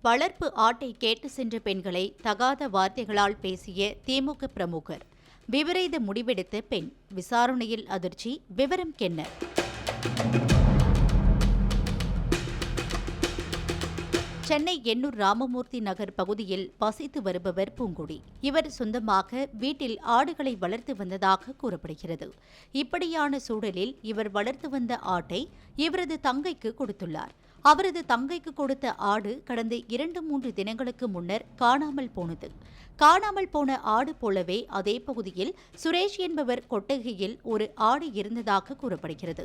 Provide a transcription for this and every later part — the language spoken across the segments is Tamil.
வளர்ப்பு ஆட்டை கேட்டு சென்ற பெண்களை தகாத வார்த்தைகளால் பேசிய திமுக பிரமுகர். விபரீத முடிவெடுத்த பெண் விசாரணையில் அதிர்ச்சி விவரம் கென்ன. சென்னை எண்ணூர் ராமமூர்த்தி நகர் பகுதியில் வசித்து வருபவர் பூங்குடி. இவர் சொந்தமாக வீட்டில் ஆடுகளை வளர்த்து வந்ததாக கூறப்படுகிறது. இப்படியான சூழலில் இவர் வளர்த்து வந்த ஆட்டை இவரது தங்கைக்கு கொடுத்துள்ளார். அவரது தங்கைக்கு கொடுத்த ஆடு கடந்த இரண்டு மூன்று தினங்களுக்கு முன்னர் காணாமல் போனது. காணாமல் போன ஆடு போலவே அதே பகுதியில் சுரேஷ் என்பவர் கொட்டகையில் ஒரு ஆடு இருந்ததாக கூறப்படுகிறது.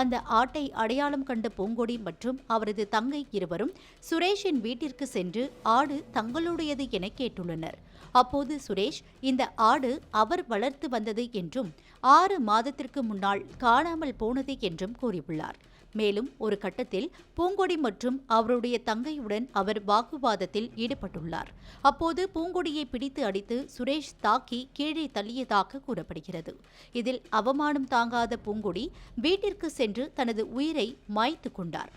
அந்த ஆட்டை அடையாளம் கண்ட பூங்கொடி மற்றும் அவரது தங்கை இருவரும் சுரேஷின் வீட்டிற்கு சென்று ஆடு தங்களுடையது என கேட்டுள்ளனர். அப்போது சுரேஷ் இந்த ஆடு அவர் வளர்த்து வந்தது என்றும் ஆறு மாதத்திற்கு முன்னால் காணாமல் போனது என்றும் கூறியுள்ளார். மேலும் ஒரு கட்டத்தில் பூங்கொடி மற்றும் அவருடைய தங்கையுடன் அவர் வாக்குவாதத்தில் ஈடுபட்டுள்ளார். அப்போது பூங்கொடியை பிடித்து அடித்து சுரேஷ் தாக்கி கீழே தள்ளியதாக கூறப்படுகிறது. இதில் அவமானம் தாங்காத பூங்கொடி வீட்டிற்கு சென்று தனது உயிரை மாய்த்து கொண்டார்.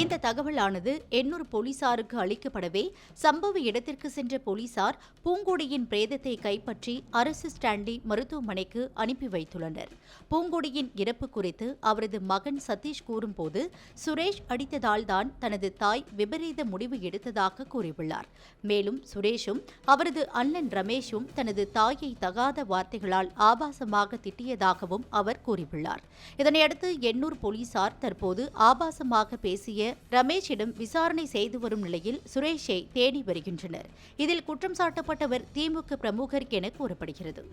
இந்த தகவலானது எண்ணூர் போலீசாருக்கு அளிக்கப்படவே சம்பவ இடத்திற்கு சென்ற போலீசார் பூங்கொடியின் பிரேதத்தை கைப்பற்றி அரசு ஸ்டான்லி மருத்துவமனைக்கு அனுப்பி வைத்துள்ளனர். பூங்கொடியின் இறப்பு குறித்து அவரது மகன் சதீஷ் கூறும்போது சுரேஷ் அடித்ததால் தான் தனது தாய் விபரீத முடிவு எடுத்ததாக கூறியுள்ளார். மேலும் சுரேஷும் அவரது அண்ணன் ரமேஷும் தனது தாயை தகாத வார்த்தைகளால் ஆபாசமாக திட்டியதாகவும் அவர் கூறியுள்ளார். இதனையடுத்து எண்ணூர் போலீசார் தற்போது ஆபாசமாக பேசிய ரமேஷிடம் விசாரணை செய்து வரும் நிலையில் சுரேஷை தேடி வருகின்றனர். இதில் குற்றம் சாட்டப்பட்டவர் திமுக பிரமுகர் என கூறப்படுகிறது.